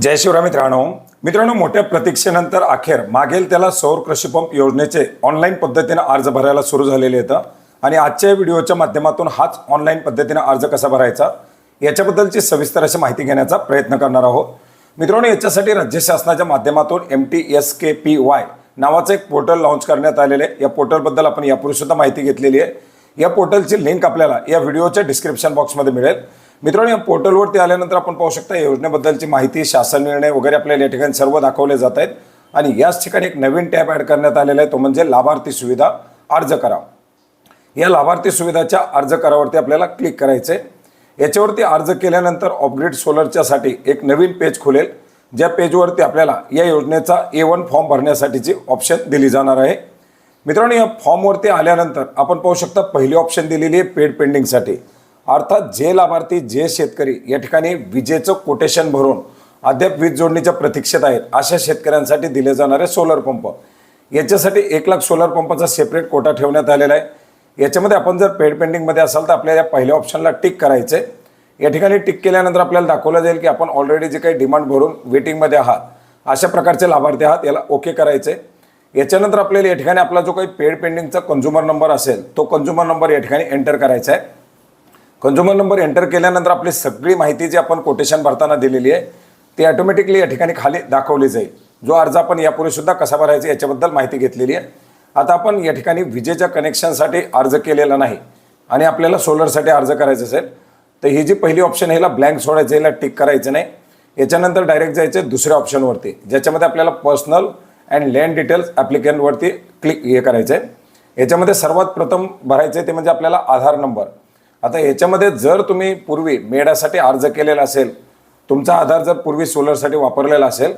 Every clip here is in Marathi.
जय शिवराम मित्रांनो. मित्रांनो मोठ्या प्रतीक्षेनंतर अखेर मागेल त्याला सौर कृषी पंप योजनेचे ऑनलाईन पद्धतीनं अर्ज भरायला सुरू झालेले आहेत. आणि आजच्या या व्हिडिओच्या माध्यमातून हाच ऑनलाईन पद्धतीनं अर्ज कसा भरायचा? याच्याबद्दलची सविस्तर अशी माहिती घेण्याचा प्रयत्न करणार आहोत. मित्रांनो याच्यासाठी राज्य शासनाच्या माध्यमातून M T S K P Y नावाचं एक पोर्टल लॉन्च करण्यात आलेलं आहे. या पोर्टलबद्दल आपण यापूर्वी सुद्धा माहिती घेतलेली आहे. या पोर्टलची लिंक आपल्याला या व्हिडिओच्या डिस्क्रिप्शन बॉक्समध्ये मिळेल. मित्रांनो या पोर्टलवरती आल्यानंतर आपण पाहू शकता या योजनेबद्दलची माहिती शासन निर्णय वगैरे आपल्याला या ठिकाणी सर्व दाखवले जात आहेत. आणि याच ठिकाणी एक नवीन टॅब ॲड करण्यात आलेला आहे तो म्हणजे लाभार्थी सुविधा अर्ज करा या लाभार्थी सुविधाच्या अर्ज करावरती आपल्याला क्लिक करायचं आहे याच्यावरती अर्ज केल्यानंतर ऑपग्रेड सोलरच्यासाठी एक नवीन पेज खुलेल. ज्या पेजवरती आपल्याला या योजनेचा ए वन फॉर्म भरण्यासाठीची ऑप्शन दिली जाणार आहे. मित्रांनो या फॉर्मवरती आल्यानंतर आपण पाहू शकता पहिली ऑप्शन दिलेली आहे पेड पेंडिंगसाठी. अर्थात जे लाभार्थी जे शेतकरी या ठिकाणी विजेचं कोटेशन भरून अद्याप वीज जोडणीच्या प्रतीक्षेत आहेत अशा शेतकऱ्यांसाठी दिले जाणारे सोलर पंप याच्यासाठी एक लाख सोलर पंपाचा सेपरेट कोटा ठेवण्यात आलेला आहे. याच्यामध्ये आपण जर पेड पेंडिंगमध्ये असाल तर आपल्याला या पहिल्या ऑप्शनला टिक करायचं आहे या ठिकाणी टिक केल्यानंतर आपल्याला दाखवलं जाईल की आपण ऑलरेडी जे काही डिमांड भरून वेटिंगमध्ये आहात अशा प्रकारचे लाभार्थी आहात याला ओके करायचं आहे याच्यानंतर आपल्याला या ठिकाणी आपला जो काही पेड पेंडिंगचा कन्झ्युमर नंबर असेल तो कंझ्युमर नंबर या ठिकाणी एंटर करायचा आहे. कन्झ्युमर नंबर एंटर केल्यानंतर आपली सगळी माहिती जी आपण कोटेशन भरताना दिलेली आहे ती ऑटोमॅटिकली या ठिकाणी खाली दाखवली जाईल. जो अर्ज आपण यापूर्वीसुद्धा कसा भरायचा याच्याबद्दल माहिती घेतलेली आहे. आता आपण या ठिकाणी विजेच्या कनेक्शनसाठी अर्ज केलेला नाही आणि आपल्याला सोलरसाठी अर्ज करायचा असेल तर ही जी पहिली ऑप्शन आहे, ह्याला ब्लँक सोडायचं याला टिक करायचं नाही. याच्यानंतर डायरेक्ट जायचं आहे दुसऱ्या ऑप्शनवरती ज्याच्यामध्ये आपल्याला पर्सनल अँड लँड डिटेल्स ॲप्लिकंटवरती क्लिक हे करायचं आहे याच्यामध्ये सर्वात प्रथम भरायचं आहे ते म्हणजे आपल्याला आधार नंबर आता याच्यामध्ये जर तुम्ही पूर्वी मेडासाठी अर्ज केलेला असेल तुमचा आधार जर पूर्वी सोलरसाठी वापरलेला असेल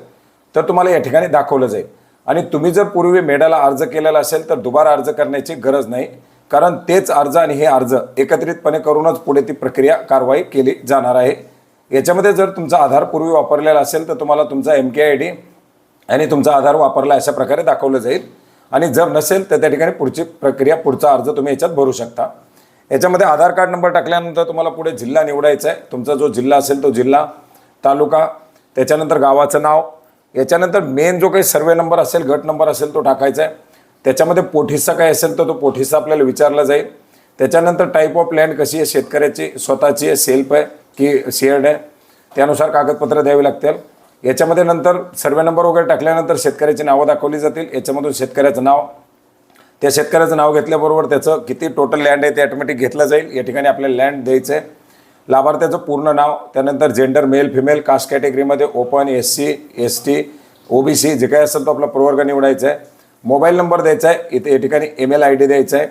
तर तुम्हाला या ठिकाणी दाखवलं जाईल. आणि तुम्ही जर पूर्वी मेडाला अर्ज केलेला असेल तर दुबारा अर्ज करण्याची गरज नाही. कारण तेच अर्ज आणि हे अर्ज एकत्रितपणे करूनच पुढे ती प्रक्रिया कारवाई केली जाणार आहे. याच्यामध्ये जर तुमचा आधार पूर्वी वापरलेला असेल तर तुम्हाला तुमचा एम के आय डी आणि तुमचा आधार वापरला अशा प्रकारे दाखवलं जाईल. आणि जर नसेल तर त्या ठिकाणी पुढची प्रक्रिया पुढचा अर्ज तुम्ही याच्यात भरू शकता. याच्यामध्ये आधार कार्ड नंबर टाकल्यानंतर तुम्हाला पुढे जिल्हा निवडायचा आहे. तुमचा जो जिल्हा असेल तो जिल्हा तालुका त्याच्यानंतर गावाचं नाव याच्यानंतर मेन जो काही सर्वे नंबर असेल गट नंबर असेल तो टाकायचा आहे. त्याच्यामध्ये पोठिस्सा काय असेल तर तो पोठिस्सा आपल्याला विचारला जाईल. त्याच्यानंतर टाईप ऑफ लँड कशी आहे शेतकऱ्याची स्वतःची आहे सेल्फ आहे की शेअर्ड आहे त्यानुसार कागदपत्र द्यावी लागतील. याच्यामध्ये नंतर सर्वे नंबर वगैरे टाकल्यानंतर शेतकऱ्याची नावं दाखवली जातील. याच्यामधून शेतकऱ्याचं नाव त्या शेतकऱ्याचं नाव घेतल्याबरोबर त्याचं किती टोटल लँड आहे ते ऑटोमॅटिक घेतलं जाईल. या ठिकाणी आपल्याला लँड द्यायचं आहे लाभार्थ्याचं पूर्ण नाव त्यानंतर जेंडर मेल फिमेल कास्ट कॅटेगरीमध्ये open S C S T O B C जे काही असेल तो आपला प्रवर्ग निवडायचा आहे मोबाईल नंबर द्यायचा आहे इथे या ठिकाणी ईमेल आय डी द्यायचा आहे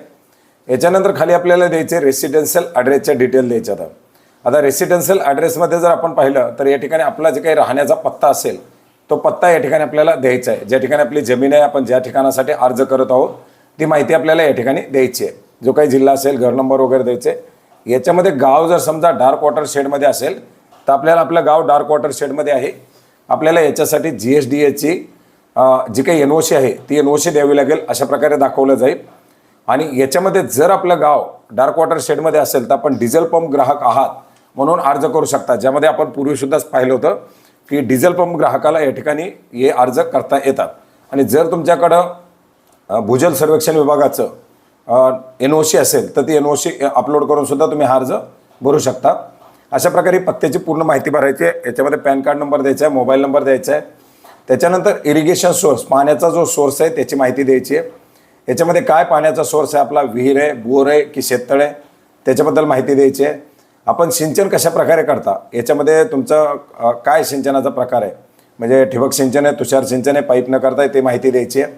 याच्यानंतर खाली आपल्याला द्यायचे रेसिडेन्शियल ॲड्रेसच्या डिटेल द्यायच्या आता आता रेसिडेन्शियल ॲड्रेसमध्ये जर आपण पाहिलं तर या ठिकाणी आपला जे काही राहण्याचा पत्ता असेल तो पत्ता या ठिकाणी आपल्याला द्यायचा आहे ज्या ठिकाणी आपली जमीन आहे आपण ज्या ठिकाणासाठी अर्ज करत आहोत ती माहिती आपल्याला या ठिकाणी द्यायची आहे. जो काही जिल्हा असेल घर नंबर वगैरे द्यायचे. याच्यामध्ये गाव जर समजा डार्क वॉटर शेडमध्ये असेल तर आपल्याला आपलं गाव डार्क वॉटर शेडमध्ये आहे. आपल्याला याच्यासाठी जी एस डी एची जी काही एन ओ सी आहे ती एन ओ सी द्यावी लागेल अशा प्रकारे दाखवलं जाईल. आणि याच्यामध्ये जर आपलं गाव डार्क वॉटर शेडमध्ये असेल तर आपण डिझेल पंप ग्राहक आहात म्हणून अर्ज करू शकता. ज्यामध्ये आपण पूर्वीसुद्धाच पाहिलं होतं की डिझेल पंप ग्राहकाला या ठिकाणी हे अर्ज करता येतात. आणि जर तुमच्याकडं भूजल सर्वेक्षण विभागाचं एन ओ सी असेल तर ती एन ओ सी अपलोड करून सुद्धा तुम्ही हा अर्ज भरू शकता. अशा प्रकारे पत्त्याची पूर्ण माहिती भरायची आहे. याच्यामध्ये पॅन कार्ड नंबर द्यायचा आहे मोबाईल नंबर द्यायचा आहे. त्याच्यानंतर इरिगेशन सोर्स पाण्याचा जो सोर्स आहे त्याची माहिती द्यायची आहे. याच्यामध्ये काय पाण्याचा सोर्स आहे आपला विहीर आहे बोर आहे की शेततळ आहे त्याच्याबद्दल माहिती द्यायची आहे. आपण सिंचन कशा प्रकारे करता? याच्यामध्ये तुमचं काय सिंचनाचा प्रकार आहे? म्हणजे ठिबक सिंचन आहे तुषार सिंचन आहे पाईप न करताय ते माहिती द्यायची आहे.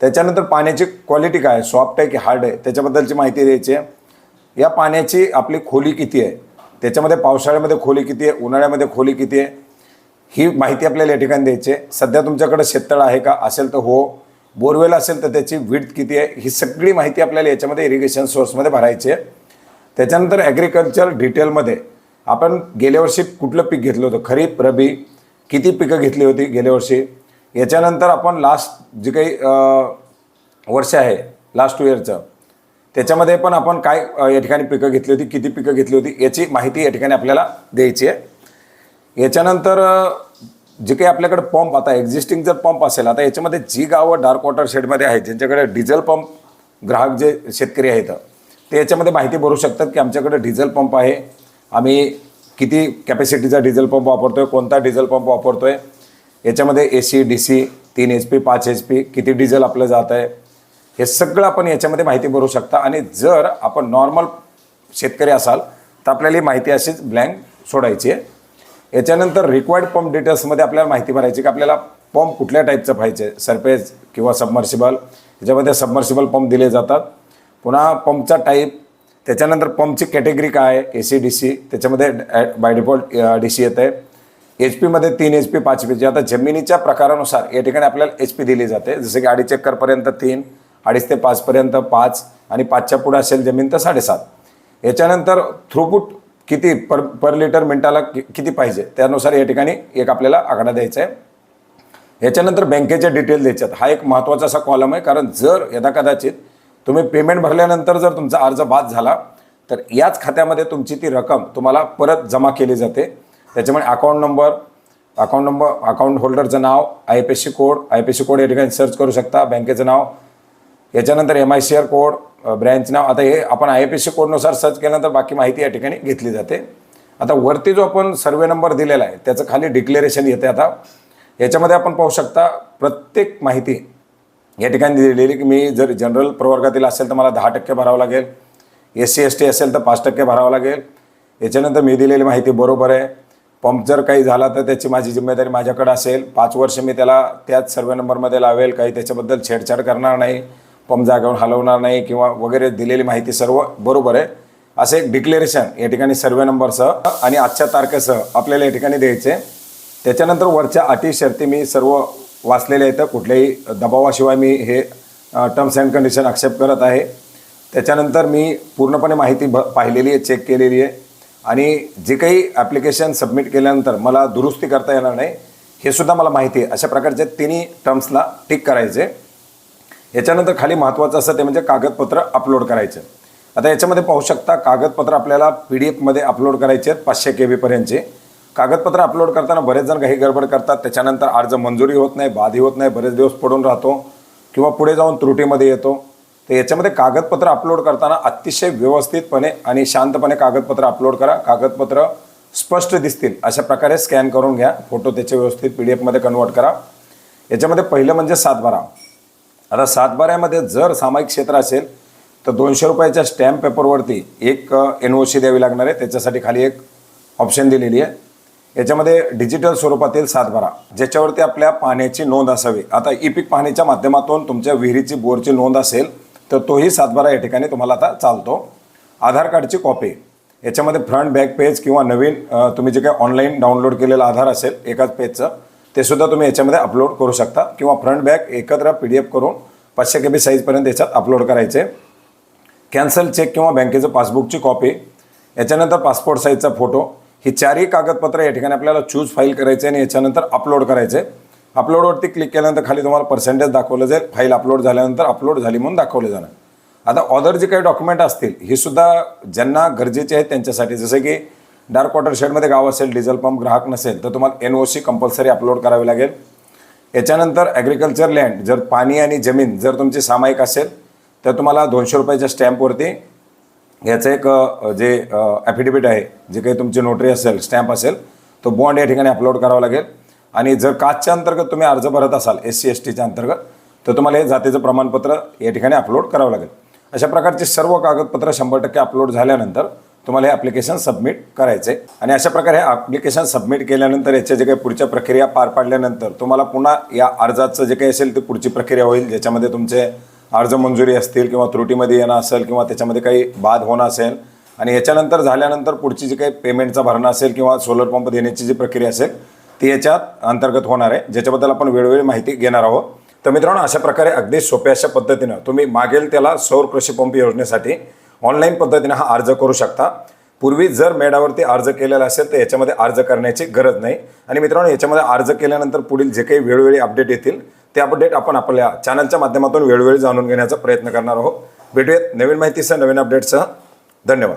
त्याच्यानंतर पाण्याची क्वालिटी काय आहे? सॉफ्ट आहे की हार्ड आहे? त्याच्याबद्दलची माहिती द्यायची आहे. या पाण्याची आपली खोली किती आहे? त्याच्यामध्ये पावसाळ्यामध्ये खोली किती आहे? उन्हाळ्यामध्ये खोली किती आहे? ही माहिती आपल्याला या ठिकाणी द्यायची आहे. सध्या तुमच्याकडे शेततळ आहे का? असेल तर हो. बोरवेल असेल तर त्याची विड्थ किती आहे? ही सगळी माहिती आपल्याला याच्यामध्ये इरिगेशन सोर्समध्ये भरायची आहे. त्याच्यानंतर ॲग्रिकल्चर डिटेलमध्ये आपण गेल्या वर्षी कुठलं पीक घेतलं होतं? खरीप रबी किती पिकं घेतली होती गेल्या वर्षी? याच्यानंतर आपण लास्ट जे काही वर्ष आहे लास्ट टू इयरचं त्याच्यामध्ये पण आपण काय या ठिकाणी पिकं घेतली होती किती पिकं घेतली होती याची माहिती या ठिकाणी आपल्याला द्यायची आहे. याच्यानंतर जे काही आपल्याकडे पंप आता एक्झिस्टिंग जर पंप असेल आता याच्यामध्ये जी गावं डार्क वॉटर शेडमध्ये आहेत ज्यांच्याकडे डिझेल पंप ग्राहक जे शेतकरी आहेत ते याच्यामध्ये माहिती भरू शकतात की आमच्याकडे डिझेल पंप आहे. आम्ही किती कॅपॅसिटीचा डिझेल पंप वापरतो आहे कोणता डिझेल पंप वापरतो आहे याच्यामध्ये ए सी डी सी तीन एच पी पाच एच पी किती डिझेल आपलं जात आहे हे सगळं आपण याच्यामध्ये माहिती भरू शकता. आणि जर आपण नॉर्मल शेतकरी असाल तर आपल्याला ही माहिती अशीच ब्लँक सोडायची आहे. याच्यानंतर रिक्वायर्ड पंप डिटेल्समध्ये आपल्याला माहिती भरायची की आपल्याला पंप कुठल्या टाईपचं पाहिजे सरपेज किंवा सबमर्सिबल याच्यामध्ये सबमर्सिबल पंप दिले जातात. पुन्हा पंपचा टाईप त्याच्यानंतर पंपची कॅटेगरी काय आहे? ए सी डी सी त्याच्यामध्ये बाय डिफॉल्ट डी सी येत आहे. एच पीमध्ये तीन एच पी पाच पी आता जमिनीच्या प्रकारानुसार या ठिकाणी आपल्याला एच पी दिली जाते. जसे की अडीच एकरपर्यंत तीन अडीच ते पाचपर्यंत पाच आणि पाचच्या पुढे असेल जमीन तर साडेसात. याच्यानंतर थ्रूपुट किती पर पर लिटर मिनटाला कि किती पाहिजे? त्यानुसार या ठिकाणी एक आपल्याला आकडा द्यायचा आहे. याच्यानंतर बँकेचे डिटेल द्यायच्यात हा एक महत्त्वाचा असा कॉलम आहे. कारण जर यदा कदाचित तुम्ही पेमेंट भरल्यानंतर जर तुमचा अर्ज बाद झाला तर याच खात्यामध्ये तुमची ती रक्कम तुम्हाला परत जमा केली जाते. त्याच्यामुळे account number account number account होल्डरचं now I P S C code I P S C code या ठिकाणी सर्च करू शकता बँकेचं नाव. याच्यानंतर M I C R code branch नाव. आता हे आपण आय पी एस सी कोडनुसार सर्च केल्यानंतर बाकी माहिती या ठिकाणी घेतली जाते. आता वरती जो आपण सर्वे नंबर दिलेला आहे त्याचं खाली डिक्लेरेशन येते आता. याच्यामध्ये आपण पाहू शकता प्रत्येक माहिती या ठिकाणी दिलेली की मी जर जनरल प्रवर्गातील असेल तर मला दहा टक्के भरावं लागेल. एस सी एस टी असेल तर पाच टक्के भरावं लागेल. याच्यानंतर मी दिलेली माहिती बरोबर आहे. पंप जर काही झाला तर त्याची माझी जिम्मेदारी माझ्याकडे असेल. पाच वर्ष मी त्याला त्याच सर्वे नंबरमध्ये लावेल. काही त्याच्याबद्दल छेडछाड करणार नाही. पंप जागेवर हलवणार नाही किंवा वगैरे दिलेली माहिती सर्व बरोबर आहे. असं एक डिक्लेरेशन या ठिकाणी सर्वे नंबरसह आणि आजच्या तारखेसह आपल्याला या ठिकाणी द्यायचे. त्याच्यानंतर वरच्या अटी शर्ती मी सर्व वाचलेले आहेत. कुठल्याही दबावाशिवाय मी हे टर्म्स अँड कंडिशन ॲक्सेप्ट करत आहे. त्याच्यानंतर मी पूर्णपणे माहिती भ पाहिलेली आहे चेक केलेली आहे. आणि जे काही ॲप्लिकेशन सबमिट केल्यानंतर मला दुरुस्ती करता येणार नाही हे सुद्धा मला माहिती आहे. अशा प्रकारच्या तिन्ही टर्म्सला टिक करायचे. याच्यानंतर खाली महत्त्वाचं असं ते म्हणजे कागदपत्र अपलोड करायचं. आता याच्यामध्ये पाहू शकता कागदपत्र आपल्याला पी डी एफमध्ये अपलोड करायचे आहेत पाचशे के बीपर्यंतचे कागदपत्र अपलोड करताना बरेच जण काही गडबड करतात त्याच्यानंतर अर्ज मंजुरी होत नाही बाधी होत नाही बरेच दिवस पडून राहतो किंवा पुढे जाऊन त्रुटीमध्ये येतो. तर याच्यामध्ये कागदपत्र अपलोड करताना अतिशय व्यवस्थितपणे आणि शांतपणे कागदपत्र अपलोड करा. कागदपत्र स्पष्ट दिसतील. अशा प्रकारे स्कॅन करून घ्या. फोटो त्याचे व्यवस्थित पी डी एफमध्ये कन्वर्ट करा. याच्यामध्ये पहिलं म्हणजे सातबारा. आता सातबाऱ्यामध्ये जर सामायिक क्षेत्र असेल तर दोनशे रुपयाच्या स्टॅम्प पेपरवरती एक एन ओ सी द्यावी लागणार आहे. त्याच्यासाठी खाली एक ऑप्शन दिलेली आहे. याच्यामध्ये डिजिटल स्वरूपातील सातबारा ज्याच्यावरती आपल्या पाण्याची नोंद असावी. आता ई पीक पाहणीच्या माध्यमातून तुमच्या विहिरीची बोरची नोंद असेल तर तोही सातबारा या ठिकाणी तुम्हाला आता चालतो. आधार कार्डची कॉपी याच्यामध्ये फ्रंट बॅक पेज किंवा नवीन तुम्ही जे काही ऑनलाईन डाउनलोड केलेलं आधार असेल एकाच पेजचं ते सुद्धा तुम्ही याच्यामध्ये अपलोड करू शकता. किंवा फ्रंट बॅक एकत्र पी डी एफ करून पाचशे के बी साईजपर्यंत याच्यात अपलोड करायचे. कॅन्सल चेक किंवा बँकेचं पासबुकची कॉपी याच्यानंतर पासपोर्ट साईजचा फोटो ही चारही कागदपत्र या ठिकाणी आपल्याला चूज फाईल करायचे आणि याच्यानंतर अपलोड करायचे. अपलोडवरती क्लिक केल्यानंतर खाली तुम्हाला पर्सेंटेज दाखवलं जाईल. फाईल अपलोड झाल्यानंतर अपलोड झाली म्हणून दाखवलं जाणार. आता ऑदर जे काही डॉक्युमेंट असतील ही सुद्धा ज्यांना गरजेचे आहेत त्यांच्यासाठी जसं की डार्क वॉटर शेडमध्ये गाव असेल डिझेल पंप ग्राहक नसेल तर तुम्हाला N O C compulsory upload करावी लागेल. याच्यानंतर ॲग्रिकल्चर लँड जर पाणी आणि जमीन जर तुमची सामायिक असेल तर तुम्हाला दोनशे रुपयाच्या स्टॅम्पवरती याचं एक जे ॲफिडेविट आहे जे काही तुमची नोटरी असेल स्टॅम्प असेल तो बॉन्ड या ठिकाणी अपलोड करावा लागेल. आणि जर कास्टच्या अंतर्गत तुम्ही अर्ज भरत असाल एस सी एस टीच्या अंतर्गत तर तुम्हाला हे जातीचं प्रमाणपत्र या ठिकाणी अपलोड करावं लागेल. अशा प्रकारचे सर्व कागदपत्र शंभर टक्के अपलोड झाल्यानंतर तुम्हाला हे ॲप्लिकेशन सबमिट करायचे आणि अशा प्रकारे हे ॲप्लिकेशन सबमिट केल्यानंतर याच्या जे काही पुढच्या प्रक्रिया पार पाडल्यानंतर तुम्हाला पुन्हा या अर्जाचं जे काही असेल ते पुढची प्रक्रिया होईल ज्याच्यामध्ये तुमचे अर्ज मंजुरी असतील किंवा त्रुटीमध्ये येणं असेल किंवा त्याच्यामध्ये काही बाद होणं असेल. आणि याच्यानंतर झाल्यानंतर पुढची जी काही पेमेंटचा भरणं असेल किंवा सोलर पंप देण्याची जी प्रक्रिया असेल ती याच्यात अंतर्गत होणार आहे ज्याच्याबद्दल आपण वेळोवेळी माहिती घेणार आहोत. तर मित्रांनो अशा प्रकारे अगदी सोप्या अशा पद्धतीनं तुम्ही मागेल त्याला सौर कृषी पंप योजनेसाठी ऑनलाईन पद्धतीनं हा अर्ज करू शकता. पूर्वी जर मेडावरती अर्ज केलेला असेल तर याच्यामध्ये अर्ज करण्याची गरज नाही. आणि मित्रांनो याच्यामध्ये अर्ज केल्यानंतर पुढील जे काही वेळोवेळी अपडेट येतील ते अपडेट आपण आपल्या चॅनलच्या माध्यमातून वेळोवेळी जाणून घेण्याचा प्रयत्न करणार आहोत. भेटूयात नवीन माहितीसह नवीन अपडेटसह धन्यवाद.